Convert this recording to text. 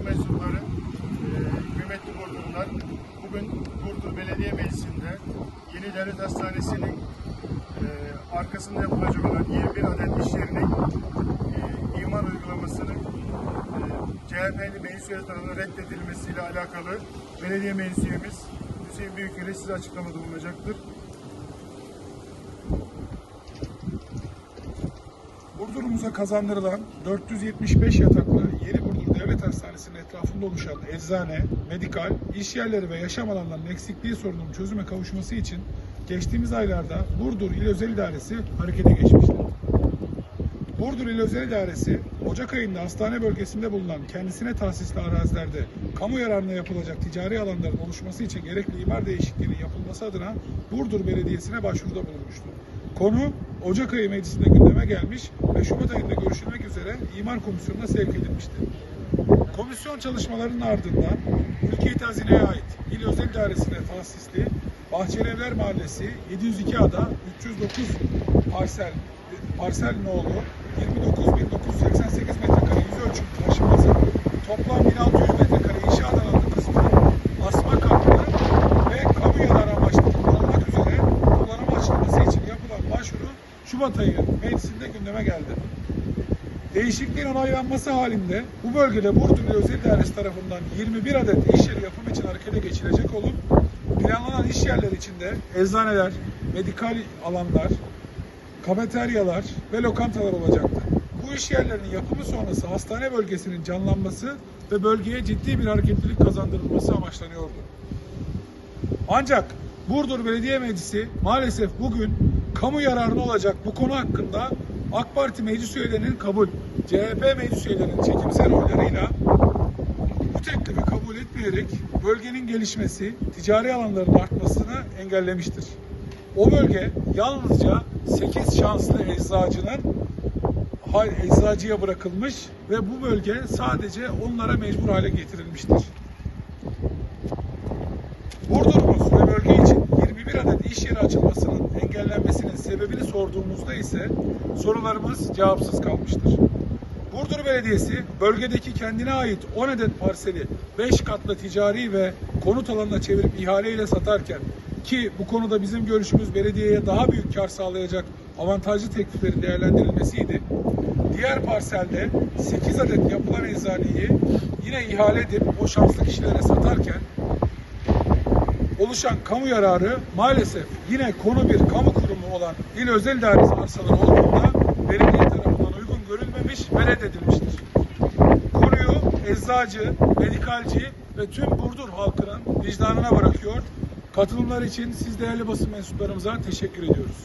basın mensupları, e, kıymetli Burdurlular, bugün Burdur Belediye Meclisi'nde Yeni Devlet Hastanesi'nin e, arkasında yapılacak olan 21 adet iş yerinin e, imar uygulamasının e, CHP'li meclis üyesi reddedilmesiyle alakalı belediye meclis üyemiz Hüseyin Büyükeli size açıklamada bulunacaktır. Burdur'umuza kazandırılan 475 yataklı Devlet Hastanesi'nin etrafında oluşan eczane, medikal, iş yerleri ve yaşam alanlarının eksikliği sorununun çözüme kavuşması için geçtiğimiz aylarda Burdur İl Özel İdaresi harekete geçmiştir. Burdur İl Özel İdaresi, Ocak ayında hastane bölgesinde bulunan kendisine tahsisli arazilerde kamu yararına yapılacak ticari alanların oluşması için gerekli imar değişikliğinin yapılması adına Burdur Belediyesi'ne başvuruda bulunmuştu. Konu Ocak ayı meclisinde gündeme gelmiş ve Şubat ayında görüşülmek üzere imar komisyonuna sevk edilmişti. Komisyon çalışmalarının ardından Mülkiyet Hazine'ye ait İl Özel İdaresi'ne tahsisli Bahçelievler Mahallesi 702 ada 309 parsel parsel nolu 29.988 metrekare yüz ölçüm taşıması toplam 1600 metrekare inşaat alanı kısmı asma katlı ve kamu yararı amaçlı olmak üzere kullanıma açılması için yapılan başvuru Şubat ayı meclisinde gündeme geldi. Değişikliğin onaylanması halinde bu bölgede Burdur Özel İdaresi tarafından 21 adet iş yeri yapım için harekete geçilecek olup planlanan iş yerleri içinde eczaneler, medikal alanlar, kafeteryalar ve lokantalar olacaktı. Bu iş yerlerinin yapımı sonrası hastane bölgesinin canlanması ve bölgeye ciddi bir hareketlilik kazandırılması amaçlanıyordu. Ancak Burdur Belediye Meclisi maalesef bugün kamu yararına olacak bu konu hakkında AK Parti meclis üyelerinin kabul, CHP meclis üyelerinin çekimsel oylarıyla bu teklifi kabul etmeyerek bölgenin gelişmesi, ticari alanların artmasını engellemiştir. O bölge yalnızca 8 şanslı eczacının eczacıya bırakılmış ve bu bölge sadece onlara mecbur hale getirilmiştir. Burdur'umuz ve bölge için 21 adet iş yeri açılmasının engellenmesinin sebebini sorduğumuzda ise sorularımız cevapsız kalmıştır. Burdur Belediyesi bölgedeki kendine ait 10 adet parseli 5 katlı ticari ve konut alanına çevirip ihaleyle satarken ki bu konuda bizim görüşümüz belediyeye daha büyük kar sağlayacak avantajlı tekliflerin değerlendirilmesiydi. Diğer parselde 8 adet yapılan eczaneyi yine ihale edip o şanslı kişilere satarken oluşan kamu yararı maalesef yine konu bir kamu kurumu olan İl Özel İdaresi arsaları olduğunda belediye tarafından uygun görülmemiş ve reddedilmiştir. Konuyu eczacı, medikalci ve tüm Burdur halkının vicdanına bırakıyor. Katılımlar için siz değerli basın mensuplarımıza teşekkür ediyoruz.